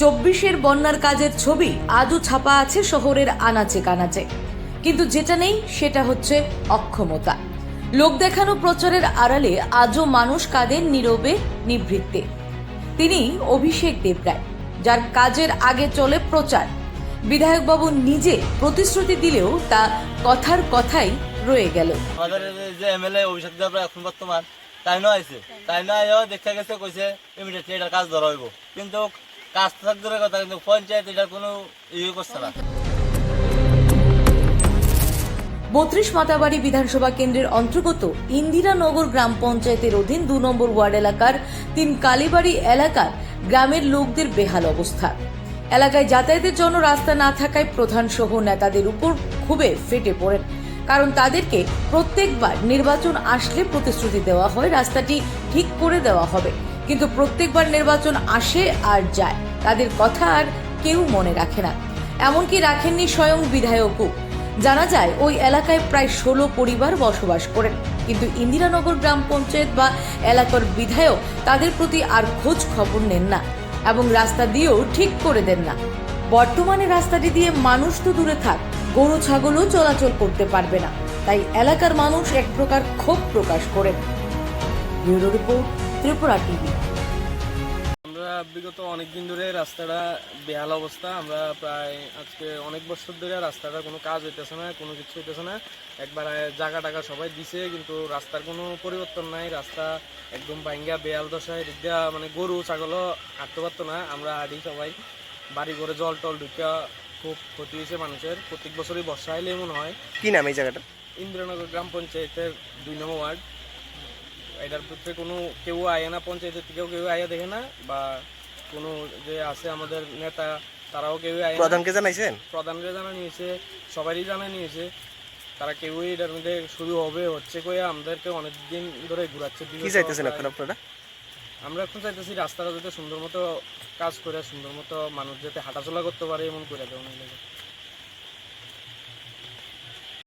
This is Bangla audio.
চব্বিশের বন্যার কাজের ছবি আজও ছাপা আছে শহরের আনাচে কানাচে। কিন্তু যেটা নেই, সেটা হচ্ছে অক্ষমতা। লোক দেখানো প্রচারের আড়ালে আজও মানুষ কাঁদেন নীরবে নিভৃত্তে তিনি অভিষেক দেবরায়, যার কাজের আগে চলে প্রচার। বিধায়কবাবু নিজে প্রতিশ্রুতি দিলেও তা কথার কথাই রয়ে গেল। যে এমএলএ অভিষেক দেবরা এখন বর্তমান, তাই নয় তাই নয় দেখা গেছে, কইছে ইমিডিয়েটলি এটার কাজ ধরা হইব। কিন্তু কাজ কথা কিন্তু পঞ্চায়েত এটার কোনো ইয়ে করছে না। বত্রিশ মাতাবাড়ি বিধানসভা কেন্দ্রের অন্তর্গত ইন্দিরানগর গ্রাম পঞ্চায়েতের অধীন দু নম্বর ওয়ার্ড এলাকার তিন কালীবাড়ি এলাকার গ্রামের লোকদের বেহাল অবস্থা। এলাকায় যাতায়াতের জন্য রাস্তা না থাকায় প্রধান সহ নেতাদের উপর খুবই ফেটে পড়েন। কারণ তাদেরকে প্রত্যেকবার নির্বাচন আসলে প্রতিশ্রুতি দেওয়া হয়, রাস্তাটি ঠিক করে দেওয়া হবে। কিন্তু প্রত্যেকবার নির্বাচন আসে আর যায়। তাদের কথা আর কেউ মনে রাখে না। এমনকি রাখেননি স্বয়ং বিধায়কও। জানা যায়, ওই এলাকায় প্রায় ষোলো পরিবার বসবাস করেন। কিন্তু ইন্দিরানগর গ্রাম পঞ্চায়েত বা এলাকার বিধায়ক তাদের প্রতি আর খোঁজ খবর নেন না এবং রাস্তা দিয়েও ঠিক করে দেন না। বর্তমানে রাস্তাটি দিয়ে মানুষ তো দূরে থাক, গরু, ছাগলও চলাচল করতে পারবে না। তাই এলাকার মানুষ এক প্রকার ক্ষোভ প্রকাশ করেন। Bureau report Tripura TV. আমরা বিগত অনেক দিন ধরে রাস্তাটা বেহাল অবস্থা। আমরা প্রায় আজকে অনেক বছর ধরে রাস্তাটা কোনো কাজ হইতেছে না কোনো কিছু হইতেছে না। একবার জায়গা টাকা সবাই দিছে কিন্তু রাস্তার কোনো পরিবর্তন নাই। রাস্তা একদম ভাঙ্গা বেহাল দশায় দিয়া মানে গরু ছাগলও হাঁটতে পারতো না। আমরা হাঁটি সবাই। বাড়ি করে জল টল ঢুকা খুব ক্ষতি হয়েছে মানুষের। প্রত্যেক বছরই বর্ষা এলে এমন হয়। কি নাম এই জায়গাটা ইন্দ্রনগর গ্রাম পঞ্চায়েতের দুই নম্বর ওয়ার্ড। এটার ভিতরে কোনো কেউ আয় না পঞ্চায়েতের থেকেও কেউ আয়া দেখে না বা কোনো যে আছে আমাদের নেতা তারাও কেউ আয় প্রধানকে জানাইছেন? প্রধানরা জানা নিয়েছে সবারই জানা নিয়েছে তারা কেউই এটার মধ্যে শুরু হবে হচ্ছে কয়ে আমাদেরকে অনেক দিন ধরে ঘুরাচ্ছে কি চাইতেছেন এখন আপনারা? আমরা এখন চাইতেছি রাস্তাটা যাতে সুন্দর মতো কাজ করে সুন্দর মতো মানুষ যাতে হাঁটাচলা করতে পারে এমন করে দেওয়া